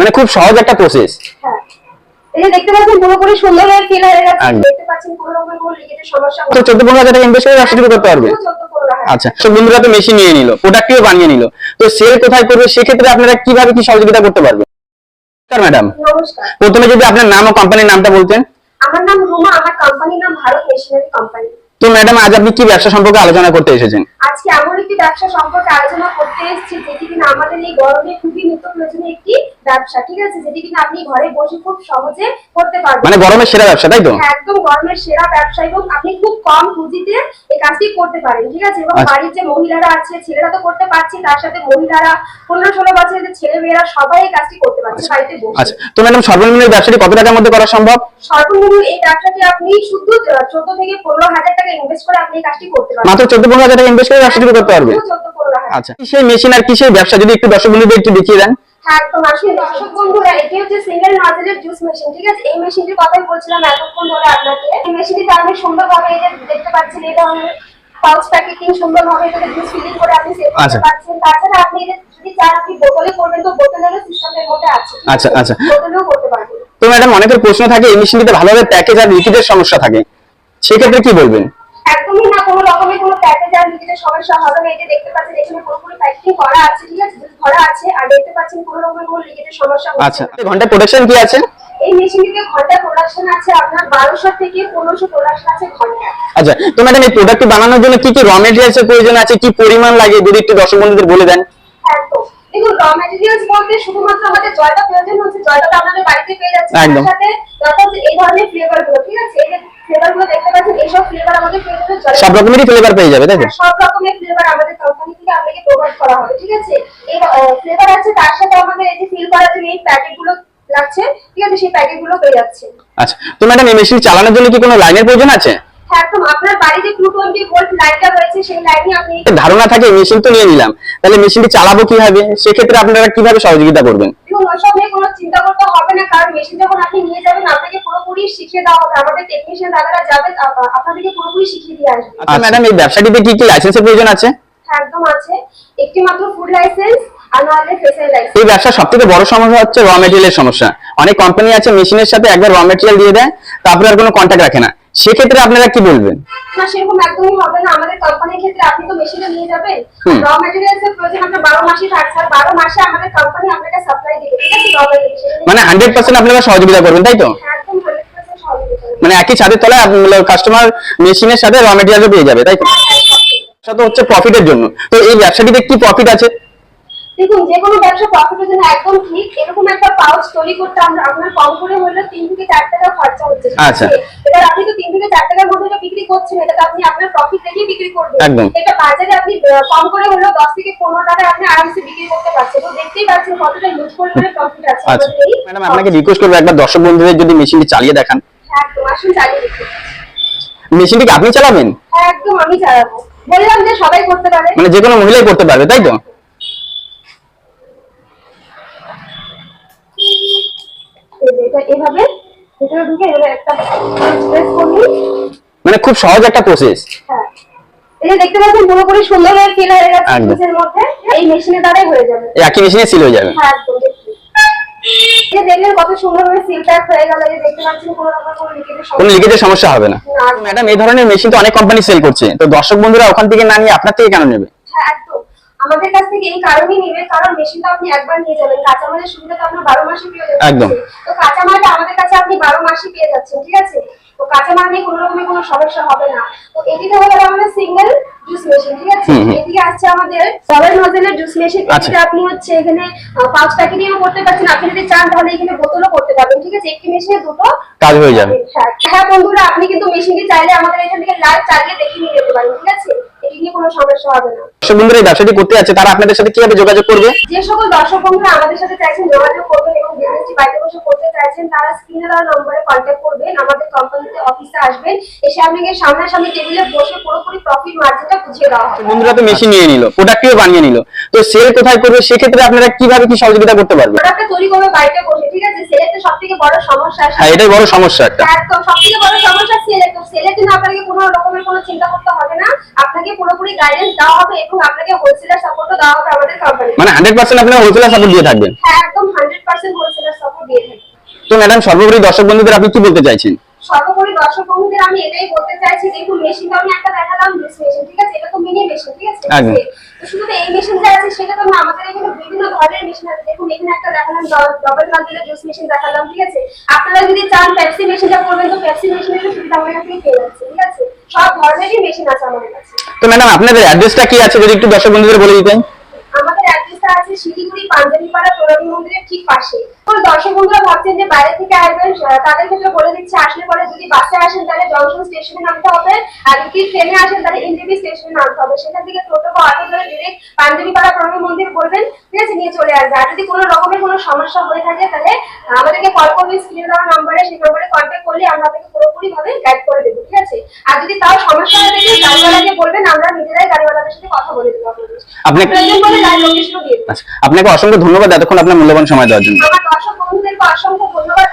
মানে খুব সহজ একটা প্রসেস হ্যাঁ। এই যে দেখতে পাচ্ছেন পুরোপুরি সুন্দর হয়ে ফিল হয়ে গেছে। দেখতে পাচ্ছেন কোনো রকমের কোনো লিকেজের সমস্যা তো চোদ্দ পনেরো হাজার টাকা ইনভেস্ট করে ব্যবসা শুরু করতে পারবে? আচ্ছা তো বন্ধুরা তো মেশিন নিয়ে নিল প্রোডাক্টটিও বানিয়ে নিল। তো সেল কোথায় করবে সেক্ষেত্রে আপনারা কীভাবে কি সহযোগিতা করতে ম্যাডাম নমস্কার প্রথমে যদি আপনার নাম ও কোম্পানির নামটা বলতেন। আমার নাম রুমা আমার কোম্পানির নাম ভারত মেশিনারি কোম্পানি তো ম্যাডাম আজ আপনি কি ব্যবসা সম্পর্কে আলোচনা করতে এসেছেন? আজকে এমন একটি ব্যবসা সম্পর্কে আলোচনা করতে এসেছি যেটি কিনা আমাদের এই গরমে খুবই নিত্য প্রয়োজনীয় একটি ব্যবসা ঠিক আছে? যেটি কিনা আপনি ঘরে বসে খুব সহজে করতে পারবেন। মানে গরমের সেরা ব্যবসা তাই তো? হ্যাঁ, একদম গরমের সেরা ব্যবসা এবং আপনি খুব কম পুঁজিতে এই কাজটি করতে পারেন ঠিক আছে? এবং আচ্ছা। বাড়ির যে মহিলারা আছে ছেলেরা তো করতে পারছে তার সাথে মহিলারা পনেরো ষোলো বছরের যে ছেলে মেয়েরা সবাই এই কাজটি করতে পারছে বাড়িতে বসে। আচ্ছা। তো ম্যাডাম সর্বনিম্ন ব্যবসাটি কত টাকার মধ্যে করা সম্ভব? সর্বনিম্ন এই ব্যবসাটি আপনি শুধু চোদ্দ থেকে পনেরো হাজার টাকা ইনভেস্ট করে আপনি এই কাজটি করতে পারবেন। মাত্র চোদ্দ পনেরো হাজার টাকা ইনভেস্ট করে ব্যবসা করতে পারবে? চোদ্দ পনেরো হাজার। আচ্ছা। সেই মেশিন আর কি সেই ব্যবসা? যদি একটু দর্শক বন্ধুদের একটু দেখিয়ে দেন। হ্যাঁ একদম আসলে দর্শক বন্ধুরা এটি হচ্ছে সিঙ্গেল নজলের জুস মেশিন ঠিক আছে? এই মেশিনটির কথাই বলছিলাম এতক্ষণ ধরে আপনাকে। এই মেশিনটিতে আপনি সুন্দরভাবে এই যে দেখতে পাচ্ছেন এই ধরনের পাউচ প্যাকেটিং সুন্দরভাবে এটাতে জুস ফিলিং করে আপনি সেভ আচ্ছা। করতে পারছেন। তাছাড়া আপনি আচ্ছা, আচ্ছা। তো ম্যাডাম অনেকের প্রশ্ন থাকে এই মেশিনটিতে ভালোভাবে প্যাকেজ আর লিকুইডের সমস্যা থাকে। সেক্ষেত্রে কি বলবেন? একদমই না কোনো রকমের কোনো প্যাকেজ আর নিজেদের সমস্যা হবে না। এই দেখতে পাচ্ছেন এখানে পুরোপুরি প্যাকেটিং করা আছে ঠিক আছে? juice আছে আর দেখতে পাচ্ছেন কোনো রকমের কোনো লিকেজের সমস্যা আচ্ছা ঘণ্টা প্রোডাকশন কি আছে? এই মেশিনটিতে ঘণ্টা প্রোডাকশন আছে আপনার বারোশো থেকে পনেরোশো প্রোডাকশন আছে ঘণ্টা আচ্ছা তো ম্যাডাম এই প্রোডাক্টটি বানানোর জন্য কি কি র প্রয়োজন আছে? কি পরিমাণ লাগে? যদি একটু দর্শক বন্ধুদের বলে দেন। একদম দেখুন র ম্যাটেরিয়ালস বলতে শুধুমাত্র আমাদের জয়টা প্রয়োজন হচ্ছে জয়টা আপনাদের বাড়িতে পেয়ে যাচ্ছে একদম। সাথে দরকার এই ধরনের ফ্লেভারগুলো ঠিক আছে? এই ফ্লেভারগুলো দেখতে পাচ্ছেন এইসব ফ্লেভার আমাদের সব রকমেরই ফ্লেভার পেয়ে যাবে তাই তো? হ্যাঁ, সব রকমের ফ্লেভার আমাদের কোম্পানি থেকে আপনাকে প্রোভাইড করা হবে ঠিক আছে? এই ফ্লেভার আছে তার সাথে আমাদের এই যে ফিল করার জন্য এই প্যাকেটগুলো লাগছে ঠিক আছে? সেই প্যাকেটগুলো পেয়ে যাচ্ছে। আচ্ছা তো ম্যাডাম এই মেশিন চালানোর জন্য কি কোনো লাইনের প্রয়োজন আছে? ধারণা থাকে মেশিন তো নিয়ে নিলাম। তাহলে মেশিনটি চালাবো কীভাবে? সেক্ষেত্রে আপনারা কীভাবে সহযোগিতা করবেন? দেখুন ওসব নিয়ে কোনো চিন্তা করতে হবে না কারণ মেশিন যখন আপনি নিয়ে যাবেন আপনাকে পুরোপুরি শিখিয়ে দেওয়া হবে। আমাদের টেকনিশিয়ান দাদারা যাবে আপনাদেরকে পুরোপুরি শিখিয়ে দিয়ে আসবে। আচ্ছা ম্যাডাম এই ব্যবসাটিতে কি কি লাইসেন্সের প্রয়োজন আছে? হ্যাঁ একদম আছে। একটি মাত্র ফুড লাইসেন্স আর নাহলে ফেসের লাইসেন্স এই ব্যবসার সব থেকে বড় সমস্যা হচ্ছে র মেটেরিয়ালের সমস্যা। অনেক কোম্পানি আছে মেশিনের সাথে একবার র মেটেরিয়াল দিয়ে দেয় তারপরে আর কোনো কন্ট্যাক্ট রাখে না। সেক্ষেত্রে আপনারা কি বলবেন? না সেরকম একদমই হবে না। আমাদের কোম্পানির ক্ষেত্রে আপনি তো মেশিনে নিয়ে যাবেন। র ম্যাটেরিয়ালস এর প্রয়োজন আপনার বারো মাসই থাকছে। আর বারো মাসে আমাদের কোম্পানি আপনাকে সাপ্লাই দিবে। ঠিক আছে র ম্যাটেরিয়ালস মানে হান্ড্রেড পার্সেন্ট আপনারা সহযোগিতা করবেন তাই তো? একদম সহযোগিতা মানে একই ছাদের তলায় কাস্টমার মেশিনের সাথে র পেয়ে যাবে তাই তো? হ্যাঁ, হচ্ছে প্রফিটের জন্য। তো এই ব্যবসাটিতে কি প্রফিট আছে? দেখুন যে কোনো ব্যবসা প্রফিটের জন্য একদম ঠিক। এরকম একটা পাউচ তৈরি করতে আমরা আপনার কম করে হলেও তিন থেকে চার টাকা খরচা হচ্ছে। আচ্ছা। এবার আপনি তো তিন থেকে চার টাকার মধ্যে বিক্রি করছেন এটা তো আপনি আপনার প্রফিট দেখেই বিক্রি করবেন। একদম। এটা বাজারে আপনি কম করে হলেও দশ থেকে পনেরো টাকায় আপনি আরামসে বিক্রি করতে পারছেন। তো দেখতেই পাচ্ছেন কতটা ইউজ পরিমাণে প্রফিট আছে আচ্ছা। ম্যাডাম আপনাকে রিকোয়েস্ট করব একবার দর্শক বন্ধুদের যদি মেশিনটি চালিয়ে দেখান। একদম আসুন চালিয়ে দেখুন মেশিনটি কি আপনি চালাবেন? হ্যাঁ একদম আমি চালাবো। বললাম যে সবাই করতে পারে। মানে যে কোনো মহিলাই করতে পারবে তাই তো এই যে এটা এভাবে ভিতরে ঢুকে এভাবে একটা প্রেস করলি মানে খুব সহজ একটা প্রসেস হ্যাঁ। এই যে দেখতে পাচ্ছেন পুরোপুরি সুন্দর হয়ে ফিল হয়ে গেছে। মধ্যে। এই দ্বারাই হয়ে যাবে। এই একই মেশিনে সিল হয়ে যাবে। হ্যাঁ একদম দেখুন। এই যে দেখলেন কত সুন্দর সিল প্যাক হয়ে গেল এই যে দেখতে পাচ্ছেন কোনো রকম কোনো লিকেজের কোনো লিকেজের সমস্যা হবে না। ম্যাডাম এই ধরনের মেশিন তো অনেক কোম্পানি সেল করছে। তো দর্শক বন্ধুরা ওখান থেকে না নিয়ে আপনার থেকে কেন নেবে? হ্যাঁ আমাদের কাছ থেকে এই কারণেই নেবে কারণ মেশিনটা আপনি একবার নিয়ে যাবেন। কাঁচামালের সুবিধা তো আপনার বারো মাসই পেয়ে যাচ্ছেন একদম। তো কাঁচামালটা আমাদের কাছে আপনি বারো মাসই পেয়ে যাচ্ছেন ঠিক আছে? তো কাঁচামাল নিয়ে কোনো রকমের কোনো সমস্যা হবে না। তো এটিতে গেল আমাদের সিঙ্গেল জুস মেশিন ঠিক আছে। এদিকে আসছে আমাদের ডবল নজেলের জুস মেশিন। এটিতে আপনি হচ্ছে এখানে পাঁচ প্যাকেটিংও করতে পারছেন। আপনি যদি চান তাহলে এখানে বোতলও করতে পারবেন ঠিক আছে? একটি মেশিনে দুটো কাজ হয়ে যাবে। হ্যাঁ হ্যাঁ বন্ধুরা আপনি কিন্তু মেশিনটি চাইলে আমাদের এখান থেকে লাইভ চালিয়ে দেখে নিয়ে যেতে পারেন ঠিক আছে? নিয়ে কোনো সমস্যা হবে না। দর্শক বন্ধুরা এই ব্যবসাটি করতে আছে তারা আপনাদের সাথে কীভাবে যোগাযোগ করবে? যে সকল দর্শক বন্ধুরা আমাদের সাথে চাইছেন যোগাযোগ করবেন এবং বিজনেসটি বাড়িতে বসে করতে চাইছেন তারা স্ক্রিনে দেওয়া নম্বরে কন্ট্যাক্ট করবেন আমাদের কোম্পানিতে অফিসে আসবেন এসে আপনাকে সামনাসামনি টেবিলে বসে পুরোপুরি প্রফিট মার্জিনটা বুঝিয়ে দেওয়া হবে। বন্ধুরা তো মেশিন নিয়ে নিল প্রোডাক্টটিও বানিয়ে নিল। তো সেল কোথায় করবে সেক্ষেত্রে আপনারা কীভাবে কি সহযোগিতা করতে পারবেন? প্রোডাক্টটা তৈরি করবে বাড়িতে বসে। ঠিক আছে সেলেতে সব থেকে বড় সমস্যা। হ্যাঁ এটাই বড় সমস্যা একটা। একদম সবথেকে বড় সমস্যা সেলে তো সেলের জন্য আপনাকে কোনো রকমের কোনো চিন্তা করতে হবে না। আপনাকে পুরোপুরি গাইডেন্স দেওয়া হবে এবং আপনাকে হোলসেলার সাপোর্টও দেওয়া হবে আমাদের কোম্পানি মানে হান্ড্রেড পার্সেন্ট আপনারা হোলসেলার সাপোর্ট দিয়ে থাকবেন? হ্যাঁ একদম হান্ড্রেড পার্সেন্ট তো ম্যাডাম সর্বোপরি দর্শক বন্ধুদের আপনি কি বলতে চাইছেন? সর্বোপরি দর্শক বন্ধুদের আমি এটাই বলতে চাইছি দেখুন মেশিনটা আমি একটা দেখালাম মেশিন ঠিক আছে? এটা তো মিনি মেশিন ঠিক আছে? শুধু তো এই মেশিন যে আছে সেটা তো না আমাদের এখানে বিভিন্ন ধরনের মেশিন আছে। দেখুন এখানে একটা দেখালাম ডবল মাল্টিলে জুস মেশিন দেখালাম ঠিক আছে? আপনারা যদি চান পেপসি মেশিনটা করবেন তো পেপসি মেশিনের সুবিধা আমার কাছে পেয়ে যাচ্ছে ঠিক আছে? সব ধরনেরই মেশিন আছে আমাদের কাছে। তো ম্যাডাম আপনাদের অ্যাড্রেসটা কি আছে যদি একটু দর্শক বন্ধুদের বলে দিতেন? আমাদের অ্যাড্রেসটা আছে শিলিগুড়ি পাঞ্জাবিপাড়া প্রণবী মন্দিরের ঠিক পাশে। দর্শক বন্ধুরা ভাবছেন যে বাইরে থেকে আসবেন তাদের ক্ষেত্রে বলে দিচ্ছি আসলে পরে যদি বাসে আসেন তাহলে জংশন স্টেশনে নামতে হবে আর যদি ট্রেনে আসেন তাহলে স্টেশনে নামতে হবে। সেখান থেকে টোটো বা অটো ধরে ডিরেক্ট পাঞ্জাবিপাড়া প্রণবী মন্দির বলবেন ঠিক আছে নিয়ে চলে আসবে আর যদি কোনো রকমের কোনো সমস্যা হয়ে থাকে তাহলে আমাদেরকে কল করবেন স্ক্রিনে দেওয়া নাম্বারে সেই নম্বরে কন্ট্যাক্ট করলে আমরা আপনাকে পুরোপুরি ভাবে গাইড করে দেবো ঠিক আছে? আর যদি তাও সমস্যা হয়ে থাকে গাড়িওয়ালাকে বলবেন আমরা নিজেরাই গাড়িওয়ালাদের সাথে কথা বলে দেবো আপনাদের আপনি- প্রয়োজন পড়লে লাইভ লোকেশনও দিয়ে দেবো। আচ্ছা আপনাকে অসংখ্য ধন্যবাদ এতক্ষণ আপনার মূল্যবান সময় দেওয়ার জন্য। আমার দর্শক বন্ধুদেরকে অসংখ্য ধন্যবাদ আমার